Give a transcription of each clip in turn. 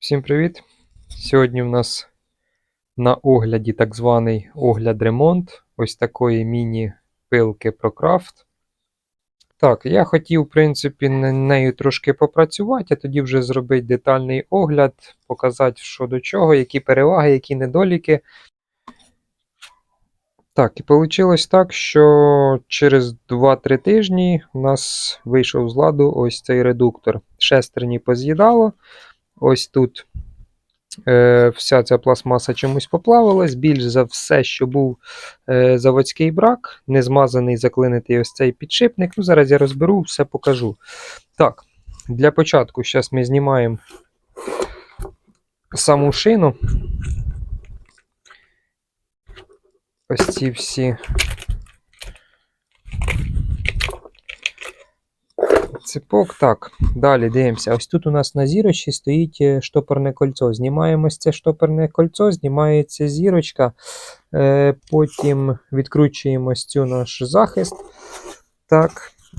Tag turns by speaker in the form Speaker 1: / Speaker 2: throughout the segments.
Speaker 1: Всім привіт! Сьогодні в нас на огляді так званий огляд-ремонт ось такої міні-пилки ProCraft. Так, я хотів, в принципі, на нею трошки попрацювати, а тоді вже зробити детальний огляд, показати, що до чого, які переваги, які недоліки. Так, і вийшло так, що через 2-3 тижні у нас вийшов з ладу ось цей редуктор. Шестерні поз'їдало. Ось тут е, вся ця пластмаса чомусь поплавилась. Більш за все, що був е, заводський брак, не змазаний, заклинитий ось цей підшипник. Ну, зараз я розберу, все покажу. Так, для початку зараз ми знімаємо саму шину. Ось ці всі. Ципок, так, далі дивимося. Ось тут у нас на зірочці стоїть е, штопорне кольцо. Знімаємо це штопорне кольцо, знімається зірочка, е, потім відкручуємо цю наш захист. Так,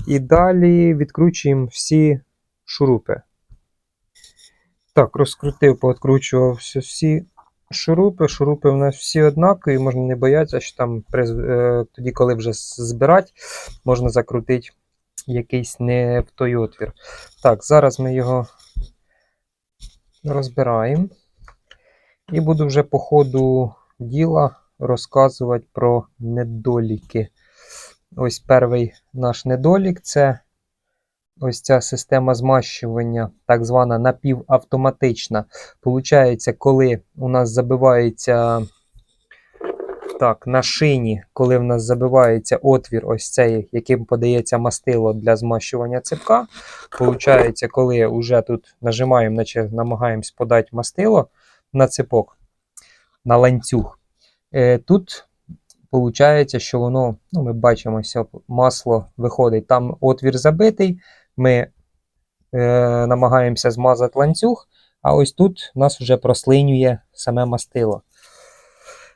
Speaker 1: і далі відкручуємо всі шурупи. Так, розкрутив, пооткручував всі шурупи. Шурупи у нас всі однакові, можна не боятися, що там е, тоді, коли вже збирати, можна закрутити якийсь не в той отвір. Так, зараз ми його розбираємо. І буду вже по ходу діла розказувати про недоліки. Ось перший наш недолік це ось ця система змащування, так звана напівавтоматична. Получається, коли у нас забивається так, на шині, коли в нас забивається отвір, ось цей, яким подається мастило для змащування цепка. Получається, коли вже тут нажимаємо, наче намагаємось подати мастило на цепок, на ланцюг. Е, тут Получається, що воно, ну, ми бачимо, що масло виходить. Там отвір забитий, ми е, намагаємося змазати ланцюг, а ось тут нас вже прослинює саме мастило.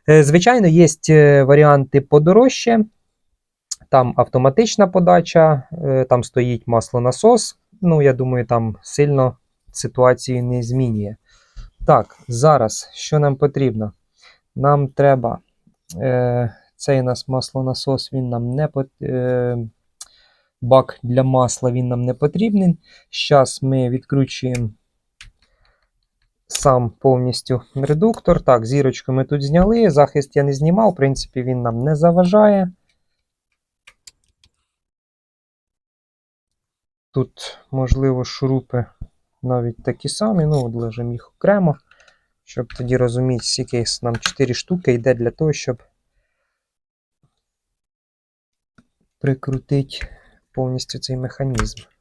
Speaker 1: Е, Звичайно, є е, варіанти подорожче. Там автоматична подача, е, там стоїть маслонасос. Ну, я думаю, там сильно ситуацію не змінює. Так, зараз що нам потрібно? Нам треба. Е, цей нас маслонасос, він нам не пот... е, бак для масла він нам не потрібен. Зараз ми відкручуємо сам повністю редуктор. Так, зірочку ми тут зняли. Захист я не знімав, в принципі, він нам не заважає. Тут, можливо, шурупи навіть такі самі, ну, відложимо їх окремо, щоб тоді розуміти, скільки нам 4 штуки йде для того, щоб прикрутити повністю цей механізм.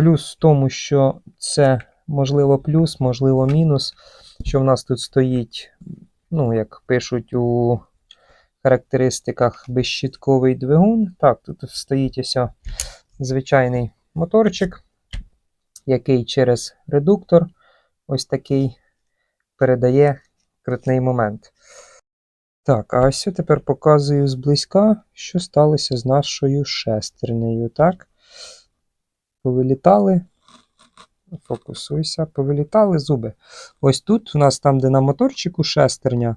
Speaker 1: Плюс в тому, що це можливо плюс, можливо мінус, що в нас тут стоїть, ну, як пишуть у характеристиках, безщітковий двигун. Так, тут стоїть ось звичайний моторчик, який через редуктор ось такий передає крутний момент. Так, а ось я тепер показую зблизька, що сталося з нашою шестернею. Так. Повилітали. Фокусуйся, повилітали зуби. Ось тут у нас там, де на моторчику шестерня,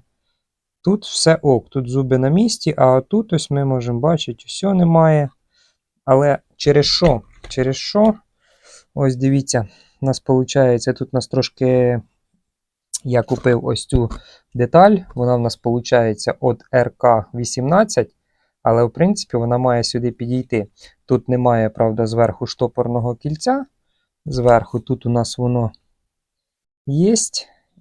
Speaker 1: тут все ок, тут зуби на місці, а тут ось ми можемо бачити, все немає. Але через що? Через що? Ось дивіться, у нас виходить, тут у нас трошки. Я купив ось цю деталь, вона в нас виходить від РК-18, але в принципі вона має сюди підійти. Тут немає, правда, зверху штопорного кільця. Зверху тут у нас воно є.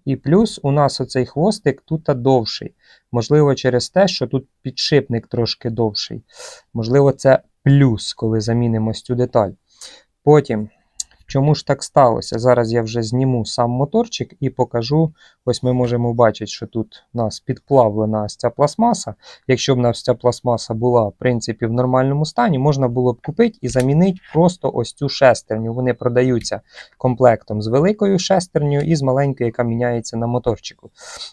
Speaker 1: І плюс у нас оцей хвостик тут довший. Можливо, через те, що тут підшипник трошки довший. Можливо, це плюс, коли замінимо цю деталь. Потім. Чому ж так сталося? Зараз я вже зніму сам моторчик і покажу. Ось ми можемо бачити, що тут у нас підплавлена ця пластмаса. Якщо б у нас ця пластмаса була в принципі в нормальному стані, можна було б купити і замінити просто ось цю шестерню. Вони продаються комплектом з великою шестернею і з маленькою, яка міняється на моторчику.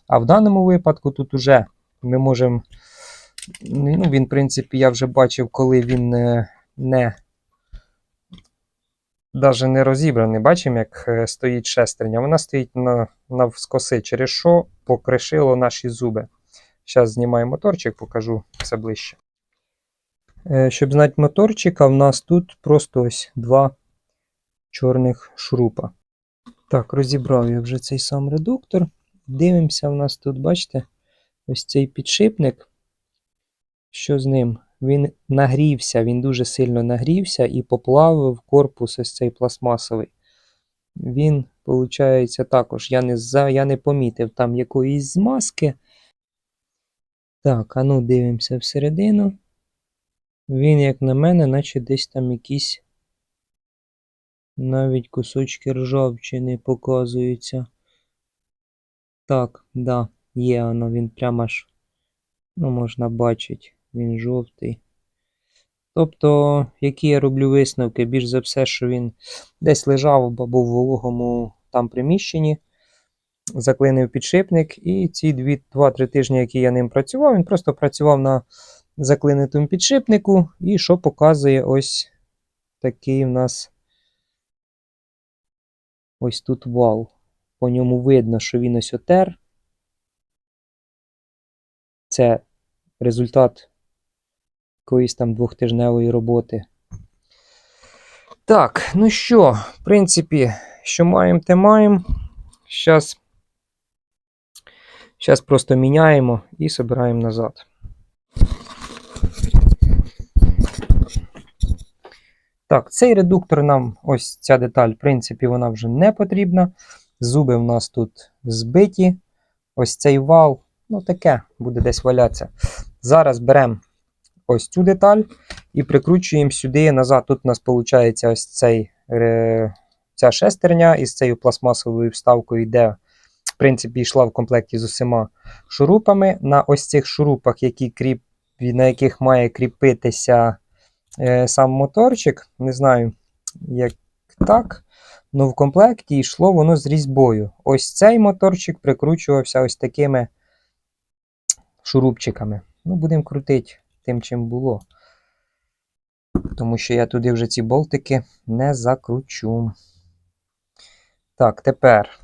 Speaker 1: А в даному випадку тут уже ми можемо. Ну, він, в принципі, я вже бачив, коли він не. Навіть не розібраний. Бачимо, як е, стоїть шестерня. Вона стоїть на, навскоси, через що покришило наші зуби. Зараз знімаю моторчик, покажу це ближче. Е, Щоб знати моторчика, в нас тут просто ось два чорних шурупа. Так, розібрав я вже цей сам редуктор. Дивимося, в нас тут, бачите, ось цей підшипник. Що з ним? Він нагрівся, він дуже сильно нагрівся і поплавив корпус ось цей пластмасовий. Він, виходить, також я не, за, я не помітив там якоїсь змазки. Так, а ну дивимося всередину. Він, як на мене, наче десь там якісь навіть кусочки ржавчини показуються. Так, да, є воно, він прямо аж, ну, можна бачити, він жовтий. Тобто, які я роблю висновки, більш за все, що він десь лежав або був в вологому там приміщенні, заклинив підшипник, і ці 2-3 тижні, які я ним працював, він просто працював на заклинитому підшипнику, і що показує ось такий в нас ось тут вал. По ньому видно, що він ось отер. Це результат якоїсь там двохтижневої роботи. Так, ну що, в принципі, що маємо, те маємо. Зараз, зараз просто міняємо і збираємо назад. Так, цей редуктор нам, ось ця деталь, в принципі, вона вже не потрібна. Зуби в нас тут збиті. Ось цей вал, ну таке, буде десь валятися. Зараз беремо ось цю деталь і прикручуємо сюди назад. Тут у нас виходить ось цей, е, ця шестерня із цією пластмасовою вставкою йде. В принципі, йшла в комплекті з усіма шурупами. На ось цих шурупах, які кріп, на яких має кріпитися е, сам моторчик. Не знаю, як так. Ну, в комплекті йшло воно з різьбою. Ось цей моторчик прикручувався ось такими шурупчиками. Ну, будемо крутити тим, чим було. Тому що я туди вже ці болтики не закручу. Так, тепер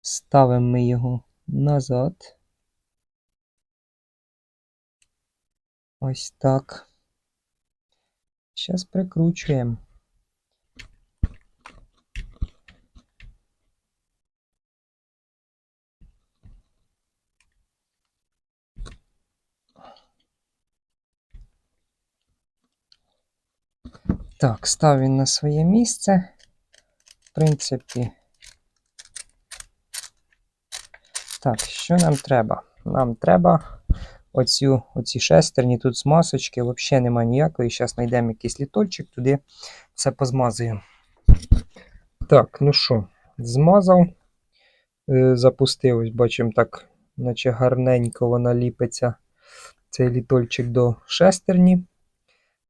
Speaker 1: ставимо ми його назад. Ось так. Зараз прикручуємо. Так, став він на своє місце. В принципі. Так, що нам треба? Нам треба оцю, оці шестерні, тут смасочки, взагалі немає ніякої. Зараз знайдемо якийсь літольчик, туди все позмазуємо. Так, ну що, змазав, е, запустив, бачимо так, наче гарненько вона ліпиться, цей літольчик до шестерні.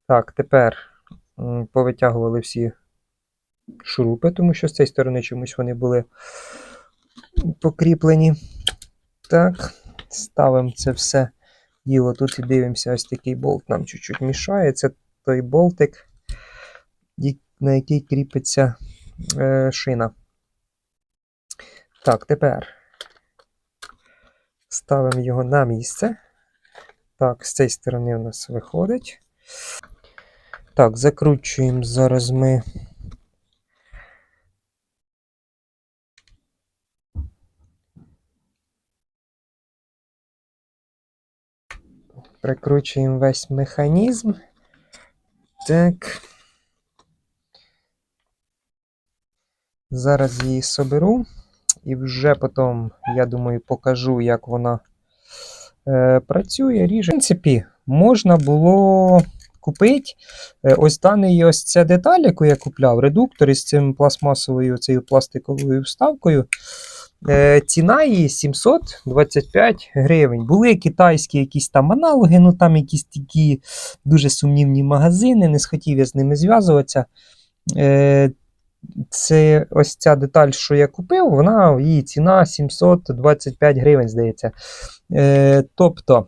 Speaker 1: Так, тепер повитягували всі шурупи, тому що з цієї сторони чомусь вони були покріплені. Так, ставимо це все діло тут і дивимося, ось такий болт нам чуть-чуть мішає. Це той болтик, на який кріпиться е, шина. Так, тепер ставимо його на місце. Так, з цієї сторони у нас виходить. Так, закручуємо зараз ми. Прикручуємо весь механізм. Так. Зараз її соберу. І вже потім, я думаю, покажу, як вона е, працює. Ріже. В принципі, можна було купити е, ось даний ось ця деталь, яку я купляв, редуктор із цим пластмасовою цією пластиковою вставкою. Е, ціна її 725 гривень. Були китайські якісь там аналоги, ну там якісь такі дуже сумнівні магазини, не схотів я з ними зв'язуватися. Е, це ось ця деталь, що я купив, вона її ціна 725 гривень, здається. Тобто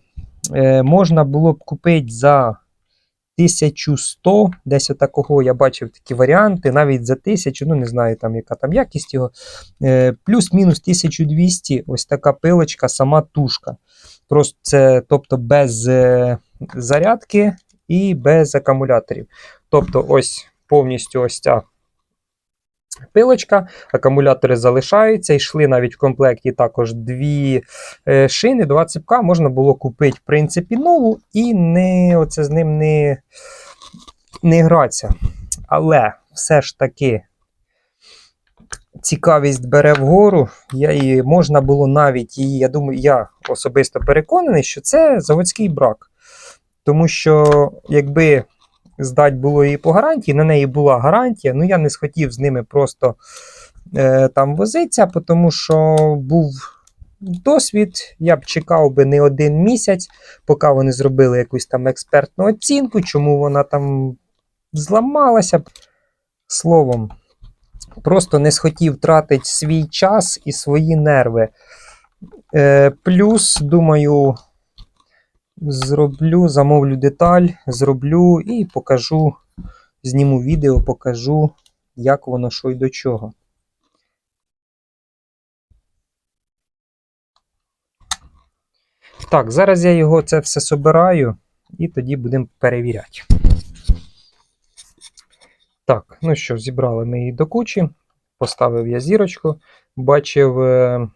Speaker 1: можна було б купити за 1100, десь такого я бачив такі варіанти, навіть за 1000, ну не знаю там, яка там якість його. Е, плюс-мінус 1200, ось така пилочка, сама тушка. Просто це, тобто без е, зарядки і без акумуляторів. Тобто, ось повністю ось ця пилочка, акумулятори залишаються, йшли навіть в комплекті також дві е, шини, два ципка. Можна було купити, в принципі, нову і не, оце з ним не, не гратися. Але все ж таки. Цікавість бере вгору, я її, можна було навіть її, я думаю, я особисто переконаний, що це заводський брак. Тому що, якби здать було її по гарантії, на неї була гарантія, ну я не схотів з ними просто е, там возитися, тому що був досвід, я б чекав би не один місяць, поки вони зробили якусь там експертну оцінку, чому вона там зламалася. Словом, просто не схотів тратити свій час і свої нерви. Е, плюс, думаю, зроблю, замовлю деталь, зроблю і покажу, зніму відео, покажу, як воно що й до чого. Так, зараз я його це все собираю і тоді будемо перевіряти. Так, ну що, зібрали ми її до кучі. Поставив я зірочку. Бачив, е,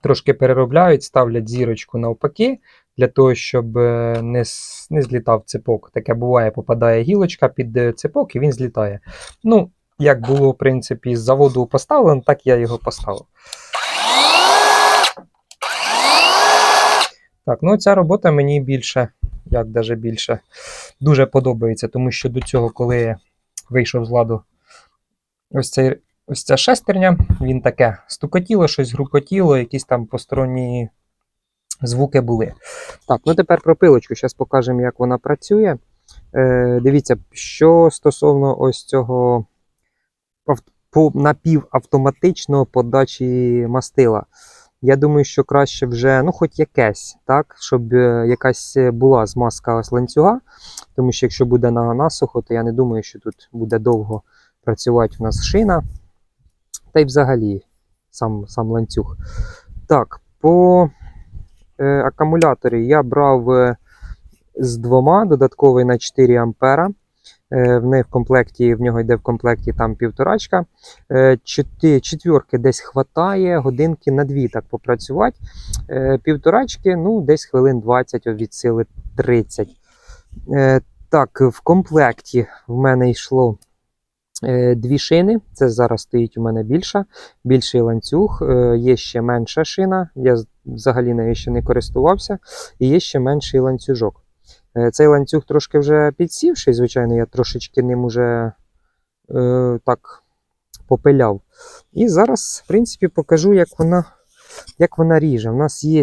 Speaker 1: трошки переробляють, ставлять зірочку навпаки, для того, щоб е, не, не злітав цепок. Таке буває, попадає гілочка під е, цепок і він злітає. Ну, як було, в принципі, з заводу поставлено, так я його поставив. Так, ну ця робота мені більше, як даже більше, дуже подобається, тому що до цього, коли я вийшов з ладу ось, цей, ось ця шестерня, він таке стукотіло, щось грукотіло, якісь там посторонні звуки були. Так, ну тепер про пилочку. Зараз покажемо, як вона працює. Е, дивіться, що стосовно ось цього напівавтоматичного подачі мастила. Я думаю, що краще вже, ну, хоч якесь, так, щоб е, якась була змазка ось ланцюга. Тому що якщо буде на насухо, то я не думаю, що тут буде довго працювати в нас шина. Та й взагалі сам, сам ланцюг. Так, по акумуляторі я брав е, з двома, додатковий на 4 ампера. Е, в неї в комплекті, в нього йде в комплекті там півторачка. Е, четвірки десь хватає, годинки на дві так попрацювати. Е, півторачки, ну, десь хвилин 20 от від сили 30. Е, так, в комплекті в мене йшло е, дві шини. Це зараз стоїть у мене більша, більший ланцюг. Е, є ще менша шина. Я взагалі нею ще не користувався. І є ще менший ланцюжок. Е, цей ланцюг трошки вже підсівший, звичайно, я трошечки ним уже е, так попиляв. І зараз, в принципі, покажу, як вона, як вона ріже. У нас є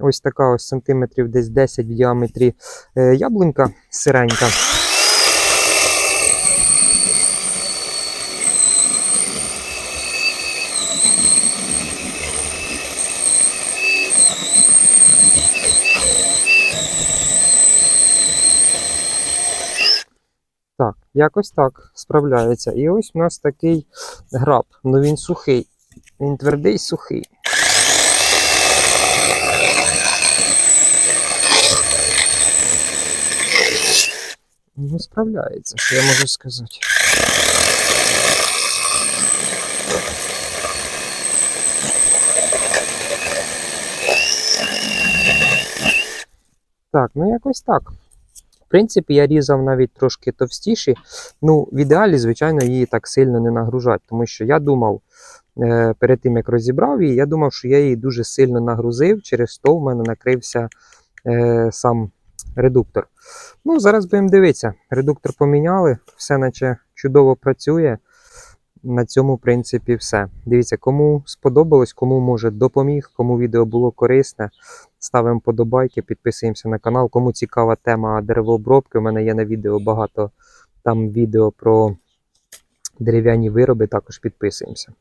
Speaker 1: ось така ось сантиметрів десь 10 в діаметрі е, яблунька сиренька. Так, якось так справляється. І ось у нас такий граб. Ну він сухий. Він твердий, сухий. Ну, справляється, що я можу сказати. Так, ну якось так. Принципі, я різав навіть трошки товстіші. Ну, в ідеалі, звичайно, її так сильно не нагружати, тому що я думав, е, перед тим як розібрав її, я думав, що я її дуже сильно нагрузив, через то в мене накрився е, сам редуктор. Ну, зараз будемо дивитися. Редуктор поміняли, все наче чудово працює. На цьому, в принципі, все. Дивіться, кому сподобалось, кому може допоміг, кому відео було корисне. Ставимо подобайки, підписуємося на канал. Кому цікава тема деревообробки, у мене є на відео багато там відео про дерев'яні вироби, також підписуємося.